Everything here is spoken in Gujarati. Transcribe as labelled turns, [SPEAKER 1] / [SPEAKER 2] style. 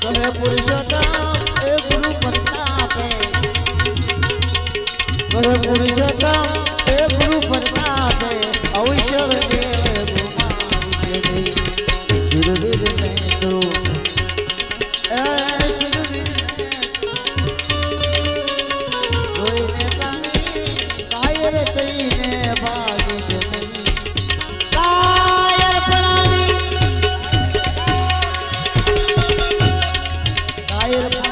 [SPEAKER 1] કહે પુરુષોત્તમ એ ગુરુ પ્રતાપે. કહે પુરુષોત્તમ એ ગુરુ પ્રતાપે. ઔષધ মায়ের